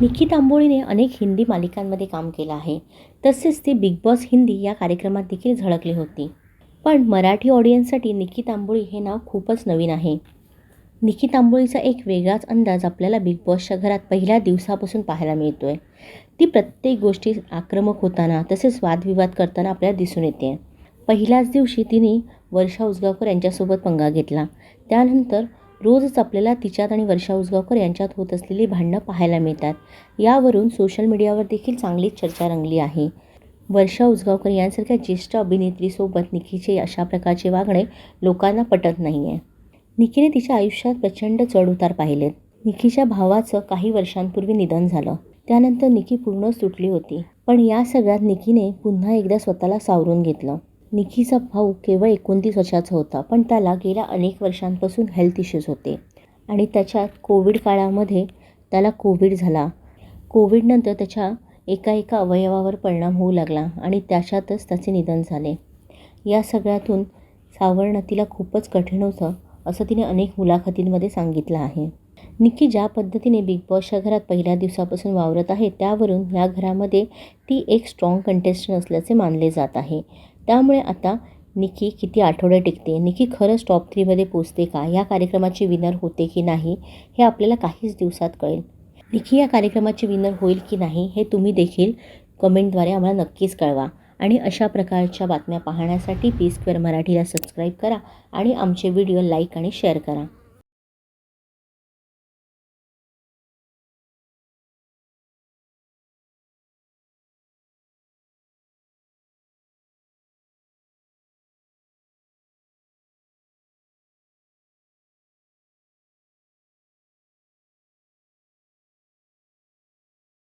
निखित तांबोळीने अनेक हिंदी मालिकांमध्ये काम केलं आहे. तसेच ती बिग बॉस हिंदी या कार्यक्रमात देखील झळकली होती. पण मराठी ऑडियन्ससाठी निखित आंबोळी हे नाव खूपच नवीन आहे. निखित आंबोळीचा एक वेगळाच अंदाज आपल्याला बिग बॉसच्या घरात पहिल्या दिवसापासून पाहायला मिळतो आहे ती प्रत्येक गोष्टी आक्रमक होताना तसेच वादविवाद करताना आपल्याला दिसून येते. पहिल्याच दिवशी तिने वर्षा उसगावकर यांच्यासोबत पंगा घेतला. त्यानंतर रोजच आपल्याला तिच्यात आणि वर्षा उसगावकर यांच्यात होत असलेली भांडणं पाहायला मिळतात. यावरून सोशल मीडियावर देखील चांगलीच चर्चा रंगली आहे. वर्षा उसगावकर यांसारख्या ज्येष्ठ अभिनेत्रीसोबत निकीचे अशा प्रकारचे वागणे लोकांना पटत नाही आहे निकीने तिच्या आयुष्यात प्रचंड चढउतार पाहिलेत. निकीच्या भावाचं काही वर्षांपूर्वी निधन झालं. त्यानंतर निकी पूर्ण सुटली होती. पण या सगळ्यात निकीने पुन्हा एकदा स्वतःला सावरून घेतलं. निकीचा भाऊ केवळ एकोणतीस वर्षाचा होता पण त्याला गेल्या अनेक वर्षांपासून हेल्थ इश्यूज होते. आणि त्याच्यात कोविड काळामध्ये त्याला कोविड झाला. कोविडनंतर त्याच्या एका एका अवयवावर परिणाम होऊ लागला आणि त्याच्यातच त्याचे निधन झाले. या सगळ्यातून सावरणं तिला खूपच कठीण होतं असं तिने अनेक मुलाखतींमध्ये सांगितलं आहे. निकी ज्या पद्धतीने बिग बॉसच्या घरात पहिल्या दिवसापासून वावरत आहे त्यावरून या घरामध्ये ती एक स्ट्रॉंग कंटेस्टंट असल्याचे मानले जात आहे. त्यामुळे आता निकी किती आठवडे टिकते? निकी खरंच टॉप थ्रीमध्ये पोचते का? या कार्यक्रमाची विनर होते की नाही हे आपल्याला काहीच दिवसात कळेल. निकी या कार्यक्रमाची विनर होईल की नाही हे तुम्ही देखील कमेंटद्वारे आम्हाला नक्कीच कळवा. आणि अशा प्रकारच्या बातम्या पाहण्यासाठी पी स्क्वेअर मराठीला सबस्क्राईब करा आणि आमचे व्हिडिओ लाईक आणि शेअर करा.